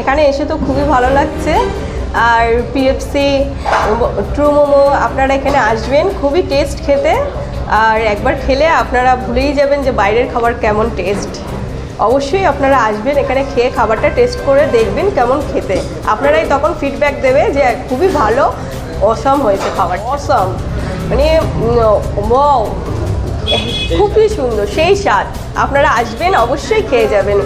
এখানে এসে তো খুবই ভালো লাগছে। আর পিএফসি ট্রু মোমো আপনারা এখানে আসবেন, খুবই টেস্ট খেতে। আর একবার খেলে আপনারা ভুলেই যাবেন যে বাইরের খাবার কেমন টেস্ট অবশ্যই আপনারা আসবেন, এখানে খেয়ে খাবারটা টেস্ট করে দেখবেন কেমন খেতে। আপনারাই তখন ফিডব্যাক দেবে যে খুবই ভালো অসম হয়েছে খাবার। অসম মানে খুবই সুন্দর, সেই স্বাদ। আপনারা আসবেন অবশ্যই খেয়ে যাবেন।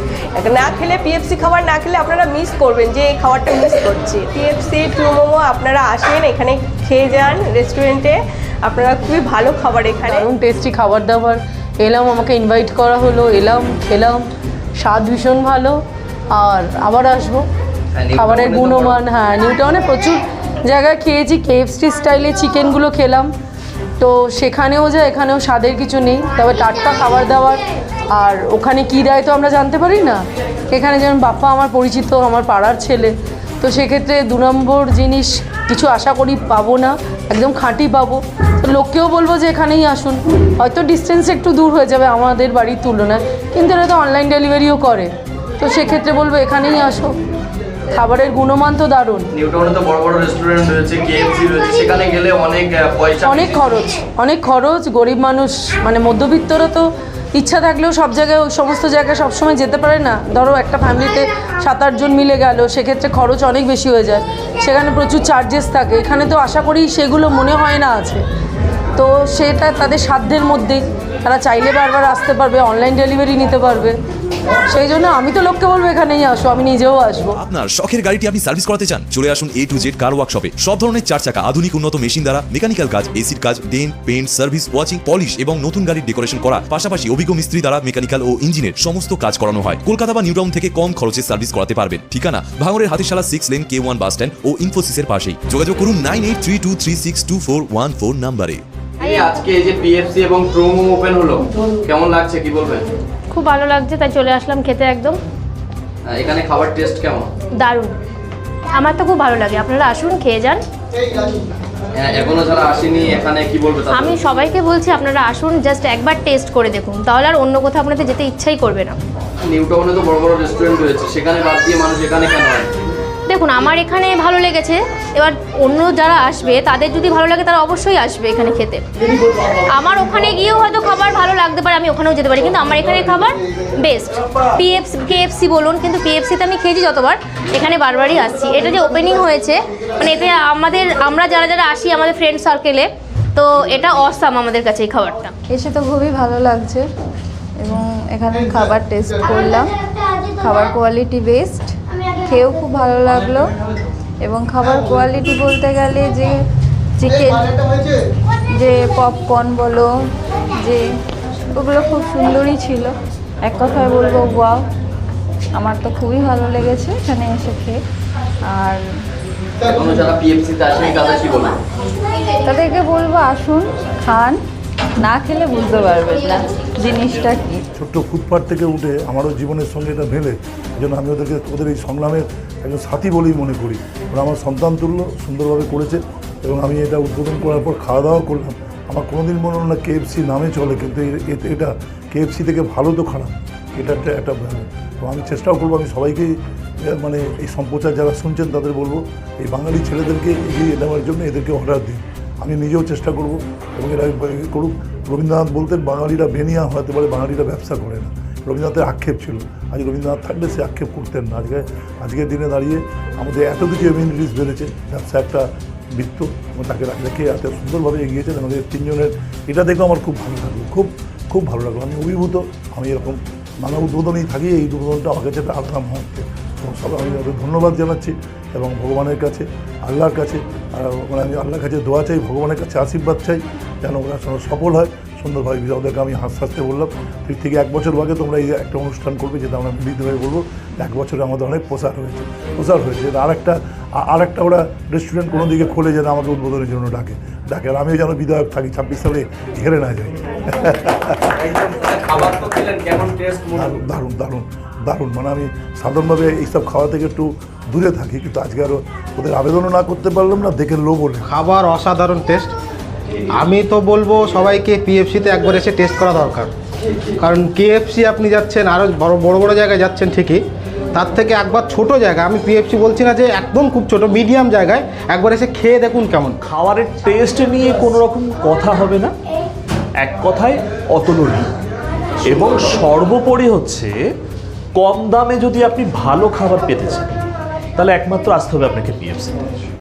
না খেলে পিএফসি খাবার না খেলে আপনারা মিস করবেন যে এই খাবারটা মিস করছি। পিএফসি টু মোমো আপনারা আসেন এখানে খেয়ে যান রেস্টুরেন্টে আপনারা খুবই ভালো খাবার এখানে। দারুণ টেস্টি খাবার দাবার। এলাম আমাকে ইনভাইট করা হলো। এলাম খেলাম। স্বাদ ভীষণ ভালো। আর আবার আসব। হ্যাঁ, খাবারের গুণমান। হ্যাঁ নিউ টাউনে প্রচুর জায়গায় খেয়েছি। কেএফসি স্টাইলে চিকেনগুলো খেলাম। তো সেখানেও যা, এখানেও স্বাদের কিছু নেই। তবে টাটকা খাবার দাবার। আর ওখানে কী দেয় তো আমরা জানতে পারি না। এখানে যেমন বাপ্পা আমার পরিচিত, আমার পাড়ার ছেলে। তো সেক্ষেত্রে দু নম্বর জিনিস, কিছু আশা করি পাবো না। একদম খাঁটি পাবো। তো লোককেও বলব যে, এখানেই আসুন। হয়তো ডিস্টেন্স একটু দূর হয়ে যাবে আমাদের বাড়ির তুলনায়। কিন্তু এরা তো অনলাইন ডেলিভারিও করে। তো সেক্ষেত্রে বলব, এখানেই আসো। খাবারের গুণমান তো দারুণ। নিউ তো বড় বড় রেস্টুরেন্ট রয়েছে কেএফসি রয়েছে সেখানে গেলে অনেক পয়সা অনেক খরচ অনেক খরচ গরিব মানুষ মানে মধ্যবিত্তরা তো ইচ্ছা থাকলেও সব জায়গায় ওই সমস্ত জায়গায় সবসময় যেতে পারে না। ধরো একটা ফ্যামিলিতে সাত আটজন মিলে গেল সেক্ষেত্রে খরচ অনেক বেশি হয়ে যায়। সেখানে প্রচুর চার্জেস থাকে এখানে তো আশা করি সেগুলো মনে হয় না আছে। তো সেটা তাদের সাধ্যের মধ্যেই তারা চাইলে বারবার আসতে পারবে অনলাইন ডেলিভারি নিতে পারবে। সেই জন্য আমি তো লোককে বলব এখানেই আসো, আমি নিজেও আসব। আপনার শখের গাড়িটি আপনি সার্ভিস করাতে চান, চলে আসুন এ টু জেড কার ওয়ার্কশপে সব ধরনের চার চাকা, আধুনিক উন্নত মেশিন দ্বারা মেকানিক্যাল কাজ এসির কাজ dent paint service washing polish এবং নতুন গাড়ির ডেকোরেশন করা। পাশাপাশি অভিজ্ঞ মিস্ত্রি দ্বারা মেকানিক্যাল ও ইঞ্জিনের সমস্ত কাজ করানো হয়। কলকাতা বা নিউটাউন থেকে কম খরচে সার্ভিস করাতে পারবেন। ঠিকানা, ভাঙড়ের Hatishala six lane K one bus stand ও ইনফোসিসের পাশেই। যোগাযোগ করুন nine eight three two three six two four one four নাম্বারে এই আজকে এই যে পিএফসি এবং প্রোমো ওপেন হলো কেমন লাগছে কি বলবেন? খুব ভালো লাগছে তাই চলে আসলাম খেতে একদম। এখানে খাবার টেস্ট কেমন? দারুণ। আমার তো খুব ভালো লাগে আপনারা আসুন খেয়ে যান। এখনও যারা আসেনি এখানে কি বলবে আমি সবাইকে বলছি আপনারা আসুন জাস্ট একবার টেস্ট করে দেখুন তাহলে আর অন্য কোথাও আপনাদের যেতে ইচ্ছাই করবে না। নিউ টাউনে তো বড় বড় রেস্টুরেন্ট রয়েছে সেখানে বাদ দিয়ে মানুষ এখানে কেন হয় দেখুন, আমার এখানে ভালো লেগেছে। এবার অন্য যারা আসবে, তাদের যদি ভালো লাগে, তারা অবশ্যই আসবে এখানে খেতে। আমার ওখানে গিয়েও হয়তো খাবার ভালো লাগতে পারে, আমি ওখানেও যেতে পারি, কিন্তু আমার এখানে খাবার বেস্ট পিএফসি কেএফসি বলুন, কিন্তু পিএফসিতে আমি খেয়েছি যতবার, এখানে বারবারই আসছি। এটা যে ওপেনিং হয়েছে মানে এতে আমাদের, আমরা যারা যারা আসি আমাদের ফ্রেন্ড সার্কেলে তো এটা অসাম আমাদের কাছে এই খাবারটা। এসে তো খুবই ভালো লাগছে, এবং এখানে খাবার টেস্ট করলাম। খাবার কোয়ালিটি বেস্ট খেয়েও খুব ভালো লাগল এবং খাবার কোয়ালিটি বলতে গেলে যে চিকেন যে পপকর্ন বলো যে ওগুলো খুব সুন্দরই ছিল। এক কথায় বলব ওয়াও আমার তো খুবই ভালো লেগেছে এখানে এসে খেয়ে। আর তাদেরকে বলব আসুন খান। না খেলে বুঝতে পারবেন না জিনিসটা কী। ছোট্ট ফুটপাথ থেকে উঠে আমারও জীবনের সঙ্গে এটা এই জন্য আমি ওদেরকে ওদের এই সংগ্রামের একজন সাথী বলেই মনে করি। ওরা আমার সন্তান তুল্য সুন্দরভাবে করেছে এবং আমি এটা উদ্বোধন করার পর খাওয়া দাওয়া করলাম। আমার কোনোদিন মনে হলো না কেএফসি নামে চলে কিন্তু এটা কেএফসি থেকে ভালো তো খারাপ এটা একটা একটা। তো আমি চেষ্টাও করব আমি সবাইকেই এ, মানে এই সম্প্রচার যারা শুনছেন তাদের বলব এই বাঙালি ছেলেদেরকে এগিয়ে নেওয়ার জন্য এদেরকে অর্ডার দিন। আমি নিজেও চেষ্টা করব এবং এরা করুক। রবীন্দ্রনাথ বলতেন, বাঙালিরা বেনিয়া হতে পারে, বাঙালিরা ব্যবসা করে না। রবীন্দ্রনাথের আক্ষেপ ছিল। আজ রবীন্দ্রনাথ থাকলে সে আক্ষেপ করতেন না। আজকে আজকের দিনে দাঁড়িয়ে আমাদের এত কিছু এমিউনিটিস বেড়েছে। ব্যবসা একটা বৃত্ত। এবং তাকে রেখে এত সুন্দরভাবে এগিয়েছেন আমাদের তিনজনের। এটা দেখে আমার খুব ভালো লাগল। খুব খুব ভালো লাগল। আমি অভিভূত। আমি এরকম নানা উদ্বোধনেই থাকি। এই উদ্বোধনটা আমার কাছে একটা আলাদা মুহূর্তে এবং সবাই আমি ওদের ধন্যবাদ জানাচ্ছি এবং ভগবানের কাছে আল্লাহর কাছে আর মানে আমি আল্লাহর কাছে দোয়া চাই ভগবানের কাছে আশীর্বাদ চাই যেন ওরা সফল হয়। সুন্দরভাবে ওদেরকে আমি হাসতে হাসতে বললাম। ঠিক থেকে এক বছর আগে তোমরা এই একটা অনুষ্ঠান করবে যেটা আমরা মিলিত হয়ে বলব। এক বছরে আমাদের অনেক প্রসার হয়েছে প্রসার হয়েছে। আর একটা আর একটা ওরা রেস্টুরেন্ট কোনো দিকে খোলে যেন আমাকে উদ্বোধনের জন্য ডাকে। ডাকে। আর আমিও যেন বিধায়ক থাকি ছাব্বিশ সালে হেরে না যাই। দারুণ দারুণ। দারুণ। মানে আমি সাধারণভাবে এইসব খাওয়া থেকে একটু দূরে থাকি কিন্তু আজকে আরও ওদের আবেদনও না করতে পারলাম না দেখে লোভও নেই খাবার অসাধারণ টেস্ট আমি তো বলব সবাইকে পিএফসিতে একবার এসে টেস্ট করা দরকার। কারণ কেএফসি আপনি যাচ্ছেন আরও বড় বড় বড় জায়গায় যাচ্ছেন ঠিকই। তার থেকে একবার ছোট জায়গা আমি পিএফসি বলছি না যে একদম খুব ছোট মিডিয়াম জায়গায় একবার এসে খেয়ে দেখুন কেমন। খাবারের টেস্ট নিয়ে কোনো রকম কথা হবে না। এক কথায় অতুলনীয়। এবং সর্বোপরি হচ্ছে কম দামে যদি আপনি ভালো খাবার পেতে চান তাহলে একমাত্র আসতে হবে আপনাকে পিএফসি